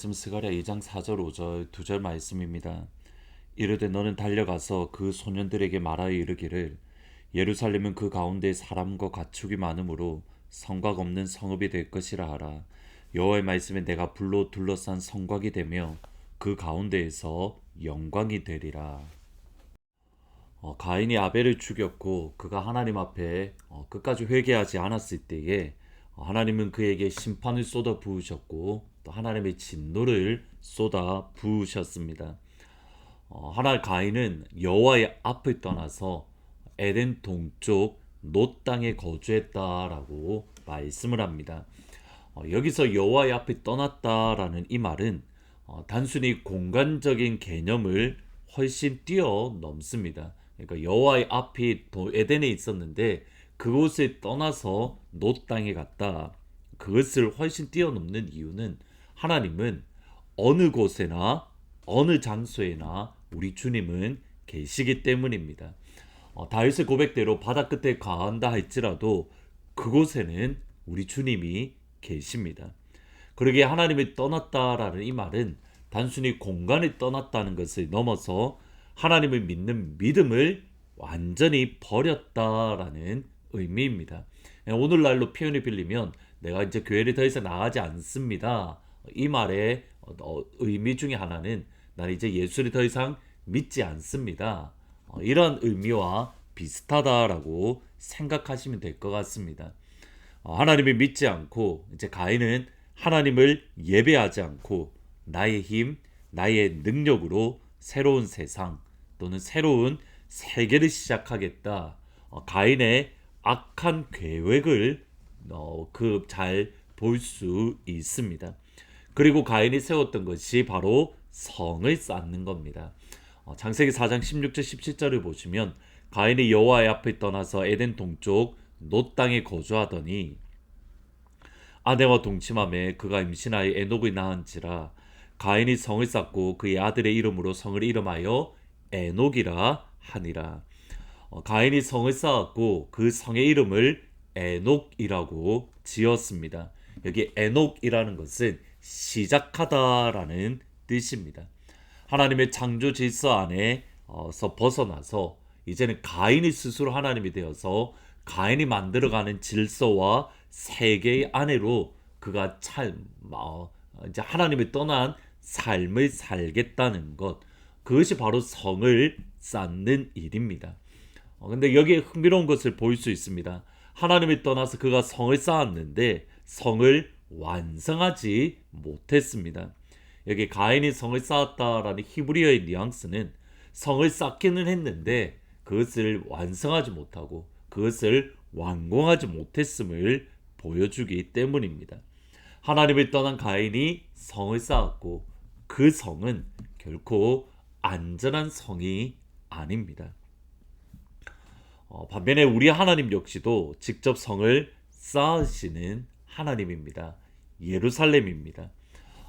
말씀 스가랴 2장 4절 5절 두절 말씀입니다. 이르되 너는 달려가서 그 소년들에게 말하여 이르기를 예루살렘은 그 가운데 사람과 가축이 많으므로 성곽 없는 성읍이 될 것이라 하라. 여호와의 말씀에 내가 불로 둘러싼 성곽이 되며 그 가운데에서 영광이 되리라. 어, 가인이 아벨을 죽였고 그가 하나님 앞에 어, 끝까지 회개하지 않았을 때에 어, 하나님은 그에게 심판을 쏟아 부으셨고 또 하나님의 진노를 쏟아 부으셨습니다. 어, 하나 가인은 여호와의 앞을 떠나서 에덴 동쪽 노 땅에 거주했다라고 말씀을 합니다. 어, 여기서 여호와의 앞을 떠났다라는 이 말은 어, 단순히 공간적인 개념을 훨씬 뛰어넘습니다. 그러니까 여호와의 앞이 도- 에덴에 있었는데 그곳을 떠나서 노 땅에 갔다. 그것을 훨씬 뛰어넘는 이유는 하나님은 어느 곳에나 어느 장소에나 우리 주님은 계시기 때문입니다. 어, 다윗의 고백대로 바다 끝에 가한다 할지라도 그곳에는 우리 주님이 계십니다. 그러기에 하나님이 떠났다라는 이 말은 단순히 공간에 떠났다는 것을 넘어서 하나님을 믿는 믿음을 완전히 버렸다라는 의미입니다. 오늘날로 표현을 빌리면 내가 이제 교회를 더 이상 나가지 않습니다. 이 말의 어, 의미 중에 하나는 나는 이제 예수를 더 이상 믿지 않습니다. 어, 이런 의미와 비슷하다라고 생각하시면 될 것 같습니다. 어, 하나님을 믿지 않고 이제 가인은 하나님을 예배하지 않고 나의 힘, 나의 능력으로 새로운 세상 또는 새로운 세계를 시작하겠다. 어, 가인의 악한 계획을 어, 그잘 볼 수 있습니다. 그리고 가인이 세웠던 것이 바로 성을 쌓는 겁니다. 어, 창세기 4장 16절 17절을 보시면 가인이 여호와의 앞을 떠나서 에덴 동쪽 노 땅에 거주하더니 아내와 동침함에 그가 임신하여 에녹을 낳은지라 가인이 성을 쌓고 그의 아들의 이름으로 성을 이름하여 에녹이라 하니라. 어, 가인이 성을 쌓았고 그 성의 이름을 에녹이라고 지었습니다. 여기 에녹이라는 것은 시작하다라는 뜻입니다. 하나님의 창조 질서 안에서 벗어나서 이제는 가인이 스스로 하나님이 되어서 가인이 만들어가는 질서와 세계 안으로 그가 참 어, 이제 하나님을 떠난 삶을 살겠다는 것 그것이 바로 성을 쌓는 일입니다. 어, 근데 여기에 흥미로운 것을 볼 수 있습니다. 하나님을 떠나서 그가 성을 쌓았는데 성을 완성하지 못했습니다. 여기 가인이 성을 쌓았다라는 히브리어의 뉘앙스는 성을 쌓기는 했는데 그것을 완성하지 못하고 그것을 완공하지 못했음을 보여주기 때문입니다. 하나님을 떠난 가인이 성을 쌓았고 그 성은 결코 안전한 성이 아닙니다. 어, 반면에 우리 하나님 역시도 직접 성을 쌓으시는 하나님입니다. 예루살렘입니다.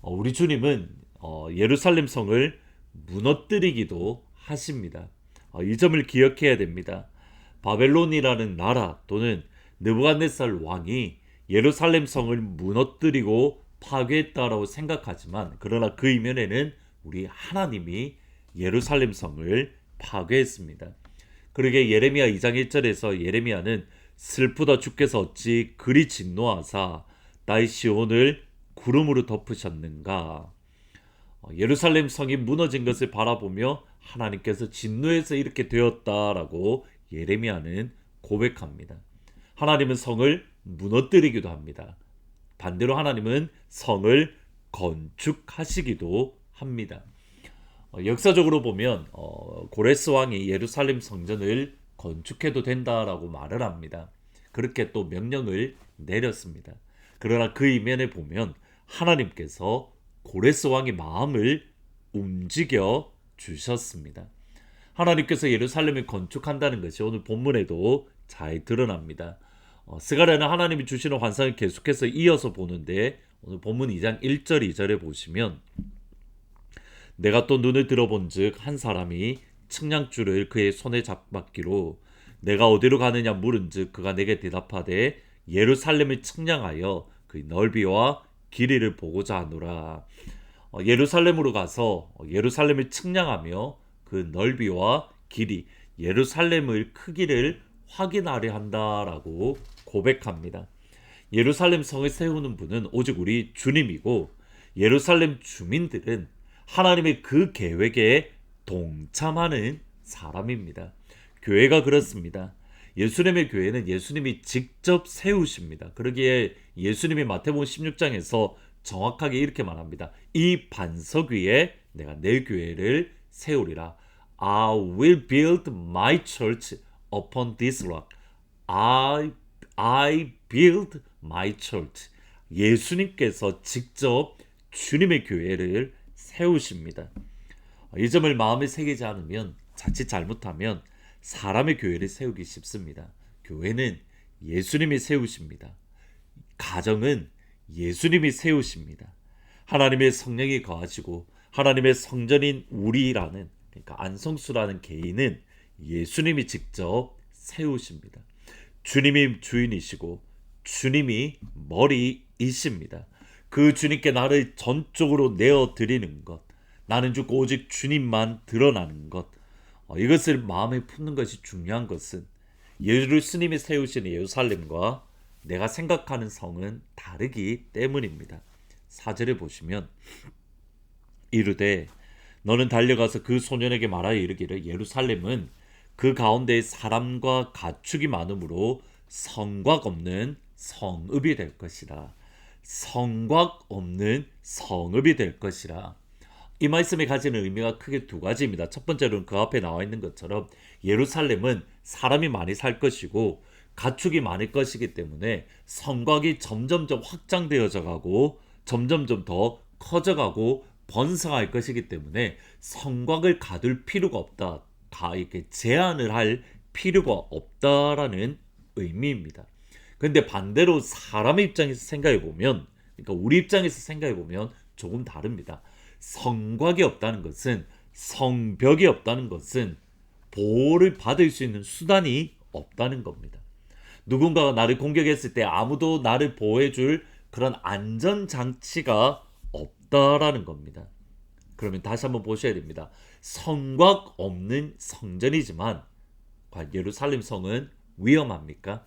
어, 우리 주님은 어, 예루살렘 성을 무너뜨리기도 하십니다. 어, 이 점을 기억해야 됩니다. 바벨론이라는 나라 또는 느부갓네살 왕이 예루살렘 성을 무너뜨리고 파괴했다라고 생각하지만 그러나 그 이면에는 우리 하나님이 예루살렘 성을 파괴했습니다. 그러게 예레미야 2장 1절에서 예레미야는 슬프다 주께서 어찌 그리 진노하사 나의 시온을 구름으로 덮으셨는가 어, 예루살렘 성이 무너진 것을 바라보며 하나님께서 진노해서 이렇게 되었다라고 예레미야는 고백합니다. 하나님은 성을 무너뜨리기도 합니다. 반대로 하나님은 성을 건축하시기도 합니다. 어, 역사적으로 보면 어, 고레스 왕이 예루살렘 성전을 건축해도 된다라고 말을 합니다. 그렇게 또 명령을 내렸습니다. 그러나 그 이면에 보면 하나님께서 고레스 왕의 마음을 움직여 주셨습니다. 하나님께서 예루살렘을 건축한다는 것이 오늘 본문에도 잘 드러납니다. 어, 스가랴는 하나님이 주시는 환상을 계속해서 이어서 보는데 오늘 본문 2장 1절 2절에 보시면 내가 또 눈을 들어본즉 한 사람이 측량줄을 그의 손에 잡았기로 내가 어디로 가느냐 물은즉 그가 내게 대답하되 예루살렘을 측량하여 그 넓이와 길이를 보고자 하노라. 어, 예루살렘으로 가서 어, 예루살렘을 측량하며 그 넓이와 길이, 예루살렘의 크기를 확인하려 한다라고 고백합니다. 예루살렘 성을 세우는 분은 오직 우리 주님이고 예루살렘 주민들은 하나님의 그 계획에 동참하는 사람입니다. 교회가 그렇습니다. 예수님의 교회는 예수님이 직접 세우십니다. 그러기에 예수님이 마태복음 16장에서 정확하게 이렇게 말합니다. 이 반석 위에 내가 내 교회를 세우리라. I will build my church upon this rock. I I build my church. 예수님께서 직접 주님의 교회를 세우십니다. 이 점을 마음에 새기지 않으면 자칫 잘못하면 사람의 교회를 세우기 쉽습니다. 교회는 예수님이 세우십니다. 가정은 예수님이 세우십니다. 하나님의 성령이 거하시고 하나님의 성전인 우리라는 그러니까 안성수라는 개인은 예수님이 직접 세우십니다. 주님이 주인이시고 주님이 머리이십니다. 그 주님께 나를 전적으로 내어 드리는 것, 나는 죽고 오직 주님만 드러나는 것, 어, 이것을 마음에 품는 것이 중요한 것은 예루스님이 세우신 예루살렘과 내가 생각하는 성은 다르기 때문입니다. 사절에 보시면 이르되 너는 달려가서 그 소년에게 말하여 이르기를 예루살렘은 그 가운데 사람과 가축이 많으므로 성곽 없는 성읍이 될 것이라. 성곽 없는 성읍이 될 것이라. 이 말씀이 가지는 의미가 크게 두 가지입니다. 첫 번째로는 그 앞에 나와 있는 것처럼 예루살렘은 사람이 많이 살 것이고 가축이 많을 것이기 때문에 성곽이 점점점 확장되어져 가고 점점점 더 커져가고 번성할 것이기 때문에 성곽을 가둘 필요가 없다. 다 이렇게 제한을 할 필요가 없다라는 의미입니다. 근데 반대로 사람의 입장에서 생각해 보면, 그러니까 우리 입장에서 생각해 보면 조금 다릅니다. 성곽이 없다는 것은 성벽이 없다는 것은 보호를 받을 수 있는 수단이 없다는 겁니다. 누군가가 나를 공격했을 때 아무도 나를 보호해줄 그런 안전장치가 없다라는 겁니다. 그러면 다시 한번 보셔야 됩니다. 성곽 없는 성전이지만 예루살렘 성은 위험합니까?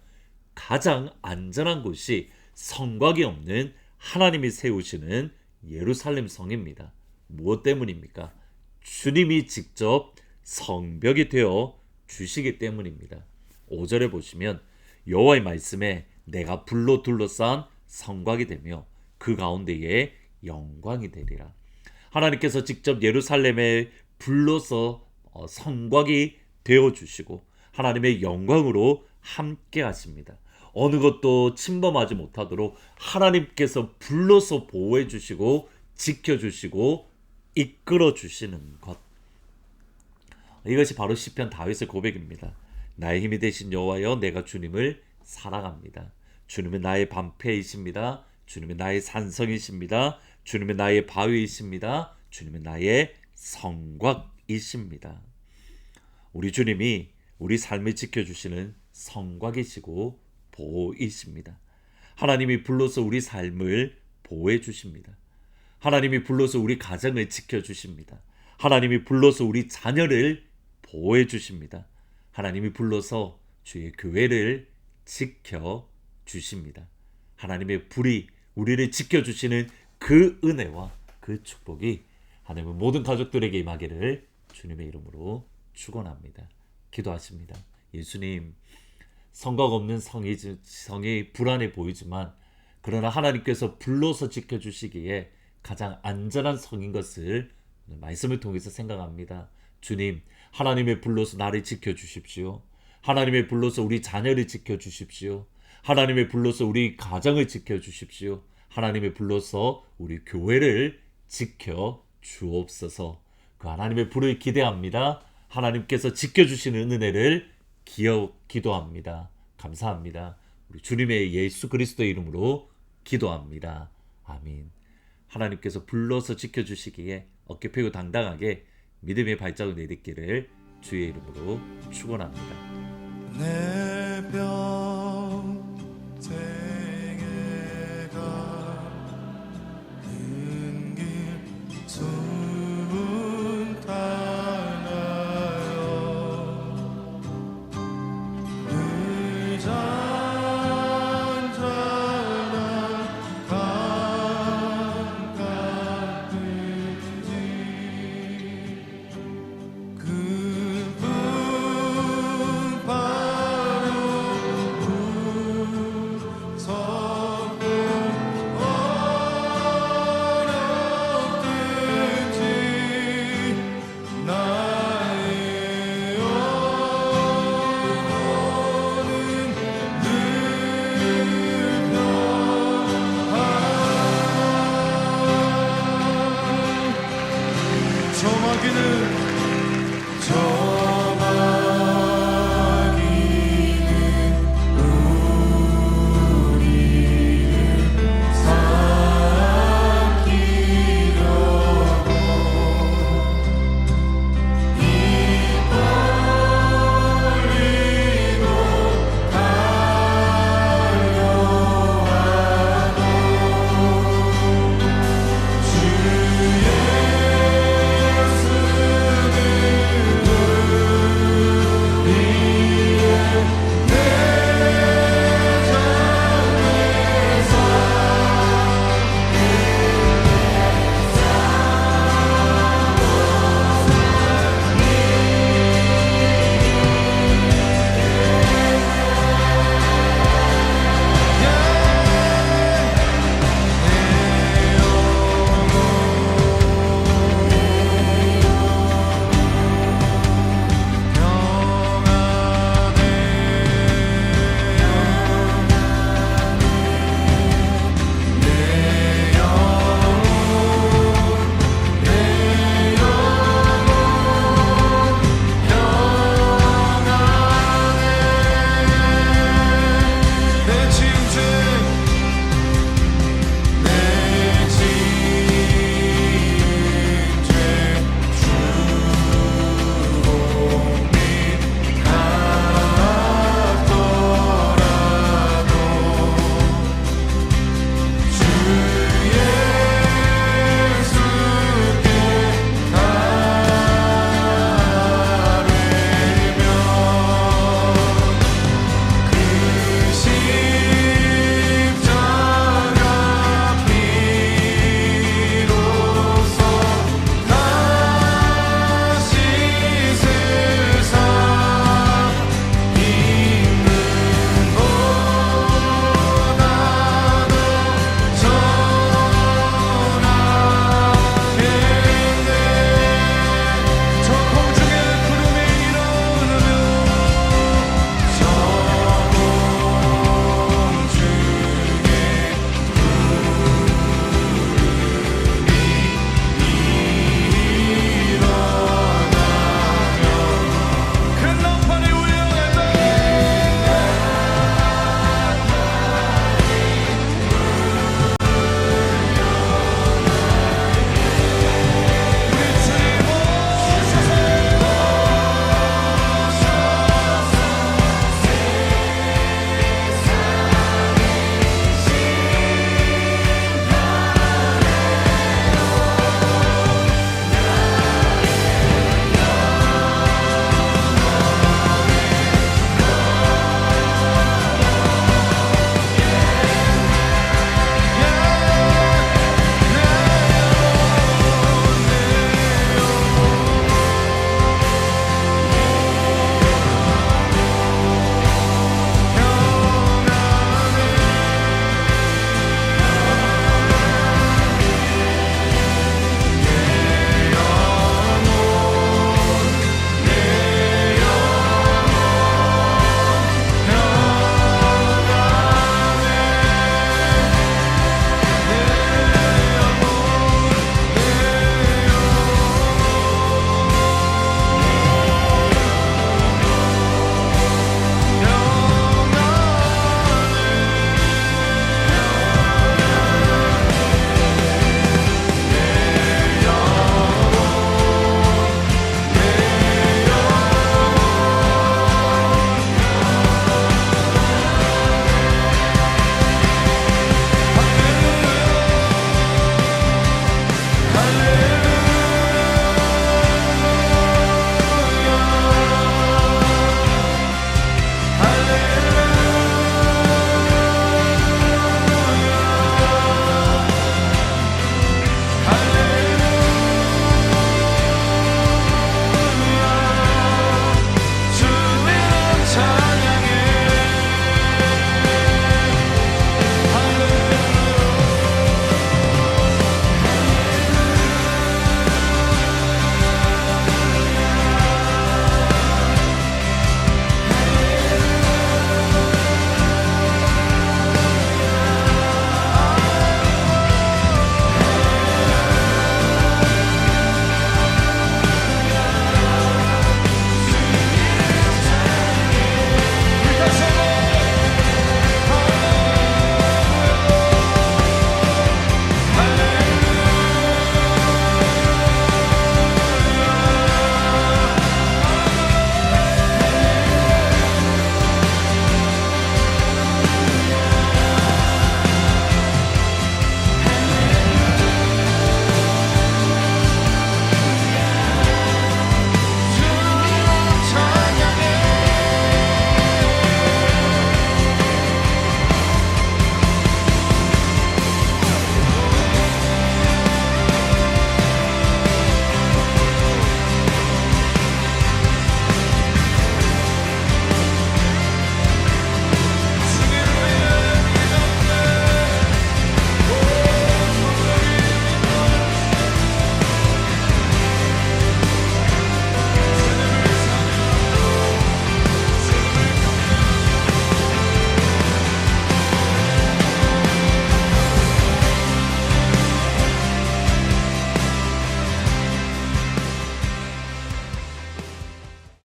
가장 안전한 곳이 성곽이 없는 하나님이 세우시는 예루살렘 성입니다. 무엇 때문입니까? 주님이 직접 성벽이 되어 주시기 때문입니다. 5절에 보시면 여호와의 말씀에 내가 불로 둘러싼 성곽이 되며 그 가운데에 영광이 되리라. 하나님께서 직접 예루살렘에 불러서 어, 성곽이 되어 주시고 하나님의 영광으로 함께 하십니다. 어느 것도 침범하지 못하도록 하나님께서 불러서 보호해 주시고 지켜 주시고 이끌어 주시는 것. 이것이 바로 시편 다윗의 고백입니다. 나의 힘이 되신 여호와여 내가 주님을 사랑합니다. 주님은 나의 방패이십니다. 주님은 나의 산성이십니다. 주님은 나의 바위이십니다. 주님은 나의 성곽이십니다. 우리 주님이 우리 삶을 지켜주시는 성곽이시고 보호이십니다. 하나님이 불러서 우리 삶을 보호해 주십니다. 하나님이 불러서 우리 가정을 지켜 주십니다. 하나님이 불러서 우리 자녀를 보호해 주십니다. 하나님이 불러서 주의 교회를 지켜 주십니다. 하나님의 불이 우리를 지켜 주시는 그 은혜와 그 축복이 하나님의 모든 가족들에게 임하기를 주님의 이름으로 축원합니다. 기도하십니다. 예수님 성곽 없는 성이 성이 불안해 보이지만 그러나 하나님께서 불러서 지켜 주시기에 가장 안전한 성인 것을 말씀을 통해서 생각합니다. 주님, 하나님의 불러서 나를 지켜 주십시오. 하나님의 불러서 우리 자녀를 지켜 주십시오. 하나님의 불러서 우리 가정을 지켜 주십시오. 하나님의 불러서 우리 교회를 지켜 주옵소서. 그 하나님의 불을 기대합니다. 하나님께서 지켜 주시는 은혜를 기억, 기도합니다. 감사합니다. 우리 주님의 예수 그리스도 이름으로 기도합니다. 아멘. 하나님께서 불러서 지켜주시기에 어깨 펴고 당당하게 믿음의 발자국 내딛기를 주의 이름으로 축원합니다.